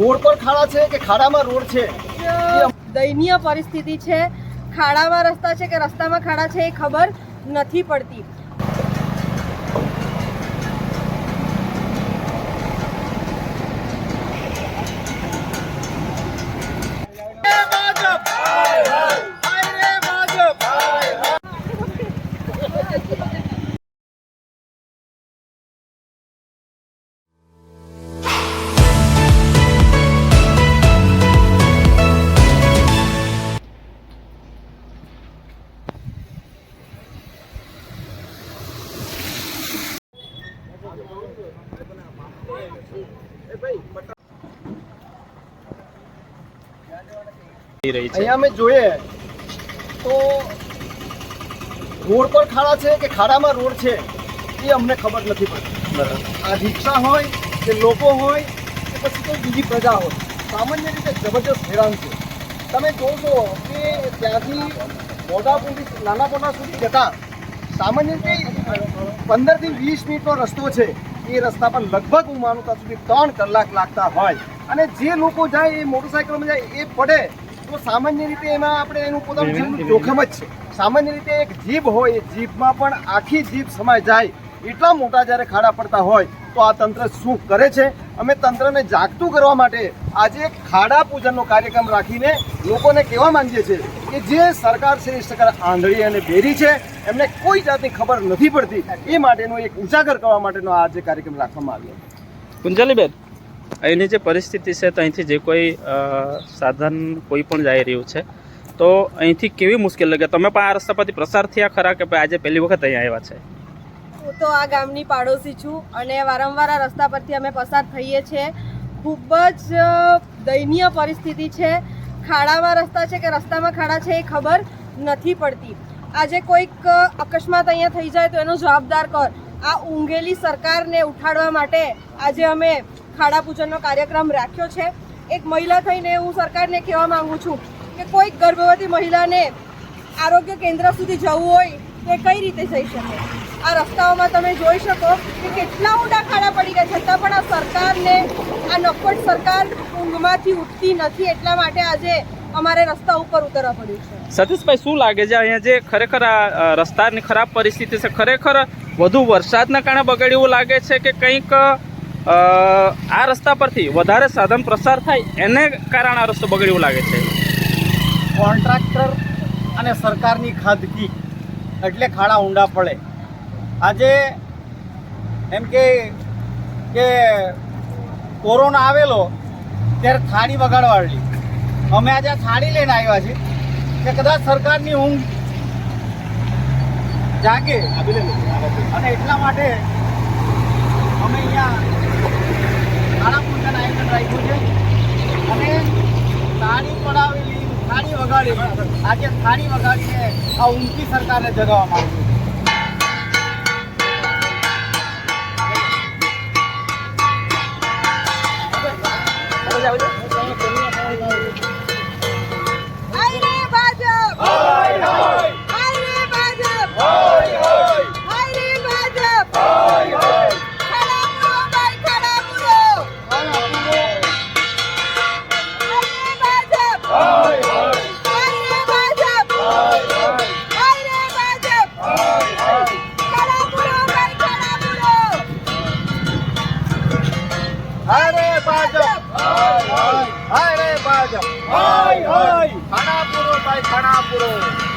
Road પર ખાડા છે કે ખાડામાં રોડ છે? દયનીય પરિસ્થિતિ છે. ખાડામાં રસ્તા છે કે રસ્તામાં ખાડા છે એ ખબર નથી પડતી. થઈ રહી છે. અહીંયા અમે જોઈએ તો રોડ પર ખાડા છે કે ખાડામાં રોડ છે એ અમને ખબર નથી પડતી. આ રિક્ષા હોય કે લોકો હોય કે પછી કોઈ બીજી પ્રજા હોય સામાન્ય રીતે જબરજસ્ત હેરાન છે. તમે જોશો કે ત્યાંથી મોટા પૂરી નાના મોટા સુધી જતા સામાન્ય રીતે પંદરથી વીસ મિનિટનો રસ્તો છે. એ રસ્તા પર લગભગ હું માનું ત્યાં સુધી ત્રણ કલાક લાગતા હોય. અને જે લોકો જાય એ મોટરસાયકલમાં જાય એ પડે. તો સામાન્ય રીતે એમાં આપણે એનું પોતાનું જીવનું જોખમ જ છે. સામાન્ય રીતે એક જીભ હોય એ જીભમાં પણ આખી જીભ સમાય જાય. એટલા મોટા જ્યારે ખાડા પડતા હોય તો આ તંત્ર શું કરે છે? અમે તંત્રને જાગતું કરવા માટે આજે ખાડા પૂજનનો કાર્યક્રમ રાખીને લોકોને કહેવા માંગીએ છીએ કે જે સરકાર શ્રી સરકાર આંધળી અને બેરી છે. એમને કોઈ જાતની ખબર નથી પડતી. એ માટેનો એક ઉજાગર કરવા માટેનો આ જે કાર્યક્રમ રાખવામાં આવ્યો. કુંજલીબેન અહીંની જે પરિસ્થિતિ છે, તો અહીંથી જે કોઈ સાધન કોઈ પણ જઈ રહ્યું છે, તો અહીંથી કેવી મુશ્કેલ લાગે? તમે પણ આ રસ્તા પરથી પ્રસાર થયા ખરા કે ભાઈ આજે પહેલી વખત અહીંયા આવ્યા છે? હું તો આ ગામની પાડોશી છું અને વારંવાર આ રસ્તા પરથી અમે પસાર થઈએ છીએ ખૂબ જ દયનીય પરિસ્થિતિ છે. ખાડામાં રસ્તા છે કે રસ્તામાં ખાડા છે એ ખબર નથી પડતી. આજે કોઈક અકસ્માત અહીંયા થઈ જાય તો એનો જવાબદાર કર આ ઊંઘેલી સરકારને ઉઠાડવા માટે આજે અમે ખાડા પૂજનનો કાર્યક્રમ રાખ્યો છે. એક મહિલા થઈને હું સરકારને કહેવા માંગુ છું કે કોઈક ગર્ભવતી મહિલાને આરોગ્ય કેન્દ્ર સુધી જવું હોય તો કઈ રીતે જઈ શકે? આ રસ્તાઓમાં તમે જોઈ શકો કે કેટલા ઊંડા ખાડા પડી ગયા, છતાં પણ આ સરકારને, આ નફટ સરકાર ઊંઘમાંથી ઉઠતી નથી, એટલા માટે આજે અમારે રસ્તા ઉપર ઉતરવા પડ્યું છે. સતીશભાઈ, શું લાગે છે અહીંયા જે ખરેખર આ રસ્તાની ખરાબ પરિસ્થિતિ છે? ખરેખર વધુ વરસાદના કારણે બગડ્યું લાગે છે કે કંઈક આ રસ્તા પરથી વધારે સાધન પ્રસાર થાય એને કારણે આ રસ્તો બગડ્યો એવું લાગે છે. કોન્ટ્રાક્ટર અને સરકારની ખાદકી એટલે ખાડા ઊંડા પડે. આજે એમ કે કે કોરોના આવેલો ત્યારે થાળી વગાડવાળી અમે આજે આ થાળી લઈને આવ્યા છીએ કે કદાચ સરકારની ઊંઘ જાગે. અને એટલા માટે અમે અહીંયા ખાડા પૂજન આયોજન રાખ્યું છે. અને થાળી પડાવેલી, થાળી વગાડી આજે થાળી વગાડીને આ ઊંઘી સરકારને જગાવવા માંગુ છું. પૂરો ભાઈ ખાના પૂરો ખડા પૂરો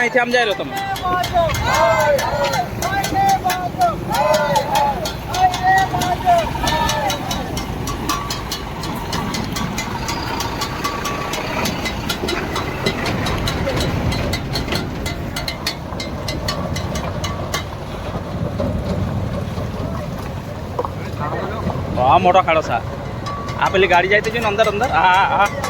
અહીંથી આમ જાય તમે. મોટો ખાડો સા આ પેલી ગાડી જાય તે જો ને અંદર અંદર. હા હા.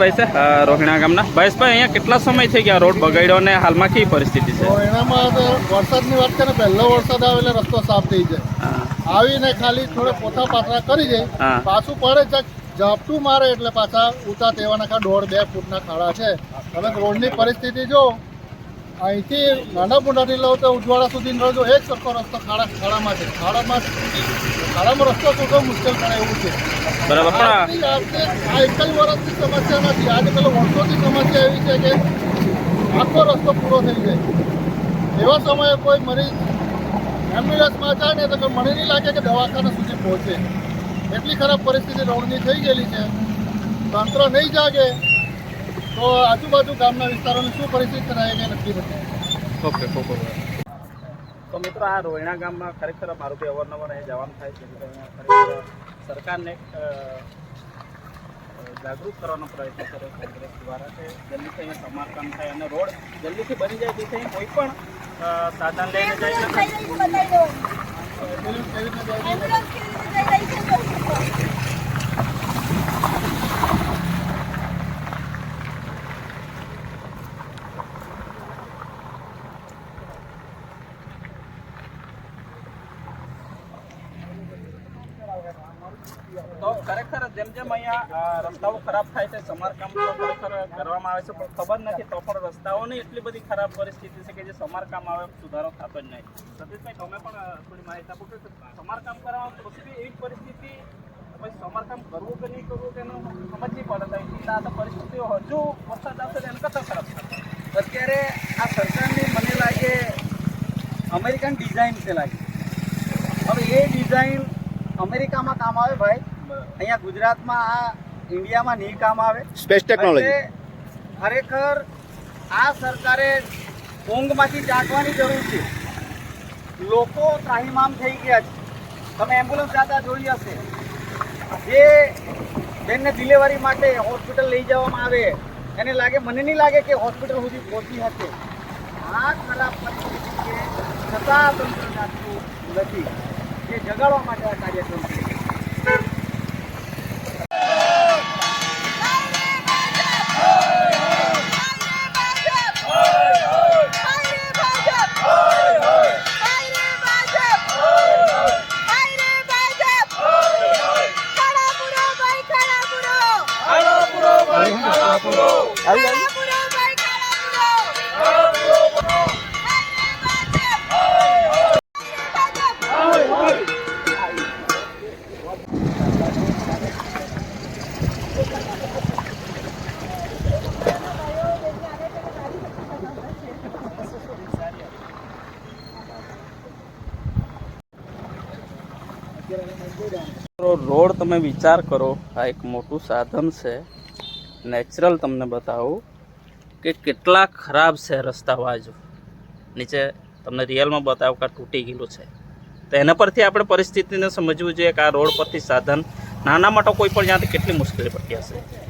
ભાઈસભાઈ છે? રોહિણા ગામના. ભાઈસભાઈ અહીંયા કેટલા સમય થઈ ગયા રોડ બગાડ્યો અને હાલમાં કઈ પરિસ્થિતિ છે? રોહિણામાં એનામાં વરસાદની વાત કરીએ પહેલો વરસાદ આવે એટલે રસ્તો સાફ થઈ જાય. આવીને ખાલી થોડે પોથા પાથરા કરી જાય પાછું પડે છે ઝાપટું મારે એટલે પાછા ઉતા તેવાના ખા દોઢ બે ફૂટના ખાડા છે. હવે રોડની પરિસ્થિતિ જો અહીંથી નાના મોટાથી લઉં તો ઉજવાડા સુધી જો એક સરખો રસ્તો ખાડા ખાડામાં છે. ખાડામાં ખાડામાં રસ્તો શોધવો મુશ્કેલ પડે એવું છે. બરાબર પણ આ એક જ વર્ષની સમસ્યા નથી. આજે પેલો વર્ષોથી સમસ્યા એવી છે કે આખો રસ્તો પૂરો થઈ જાય. એવા સમયે કોઈ મરીઝ એમ્બ્યુલન્સમાં જાય ને તો મને નહીં લાગે કે દવાખાના સુધી પહોંચે. એટલી ખરાબ પરિસ્થિતિ રોડની થઈ ગયેલી છે. તંત્ર નહીં જાગે તો આજુબાજુ ગામના વિસ્તારોની શું પરિસ્થિતિ રહે કે નક્કી નથી. Okay okay. તો મિત્રો આ રોયણા ગામમાં ખરેખર મારું બી અવારનવાર અહીં જવાનું થાય છે. ખરેખર સરકારને જાગૃત કરવાનો પ્રયત્ન કર્યો કોંગ્રેસ દ્વારા કે જલ્દીથી અહીંયા સમારકામ થાય અને રોડ જલ્દીથી બની જાય જેથી અહીં કોઈ પણ સાધન લઈને જાય શકે કઈ રીતે બતાવી દો એમ્બ્યુલન્સ કેવી રીતે જાય? એમ્બ્યુલન્સ કેવી રીતે જઈ રહી છે તો જેમ અહીંયા રસ્તાઓ ખરાબ થાય છે? સમારકામ કરવામાં આવે છે, પણ ખબર નથી, તો પણ રસ્તાઓની એટલી બધી ખરાબ પરિસ્થિતિ છે કે જે સમારકામ આવે, સુધારો થતો જ નહીં. સતીશભાઈ, તમે પણ થોડી માહિતી આપો કે સમારકામ કરવામાં પછી એવી પરિસ્થિતિ, પછી સમારકામ કરવું કે નહીં કરવું કે સમજ નહીં પડે. તો આ તો પરિસ્થિતિઓ હજુ વરસાદ આવશે એને કરતાં ખરાબ થશે અત્યારે આ સરકારની મને લાગે અમેરિકન ડિઝાઇન છે લાગે હવે એ ડિઝાઇન અમેરિકામાં કામ આવે ભાઈ અહીંયા ગુજરાતમાં આ ઇન્ડિયામાં નહીં કામ આવે. સ્પેસ ટેકનોલોજી ખરેખર આ સરકારે ઊંઘમાંથી જાગવાની જરૂર છે. લોકો ત્રાહીમામ થઈ ગયા છે. તમે એમ્બ્યુલન્સ જાતા જોઈ હશે. જે બેનને ડિલિવરી માટે હોસ્પિટલ લઈ જવામાં આવે એને લાગે મને નહીં લાગે કે હોસ્પિટલ સુધી પહોંચી હશે. આ ખરાબ પરિસ્થિતિ છે. છતાં તંત્ર જાગતું નથી. જે જગાડવા માટે આ કાર્યક્રમ છે. તમે વિચાર કરો, આ એક મોટું સાધન છે. નેચરલ તમને બતાવું કે કેટલા ખરાબ છે રસ્તા બાજુ. નીચે તમને રિયલમાં બતાવું કે તૂટી ગયેલું છે. તો એના પરથી આપણે પરિસ્થિતિને સમજવું જોઈએ કે આ રોડ પરથી સાધન નાના માટે કોઈ પણ જ્યાંથી કેટલી મુશ્કેલી પડતી હશે.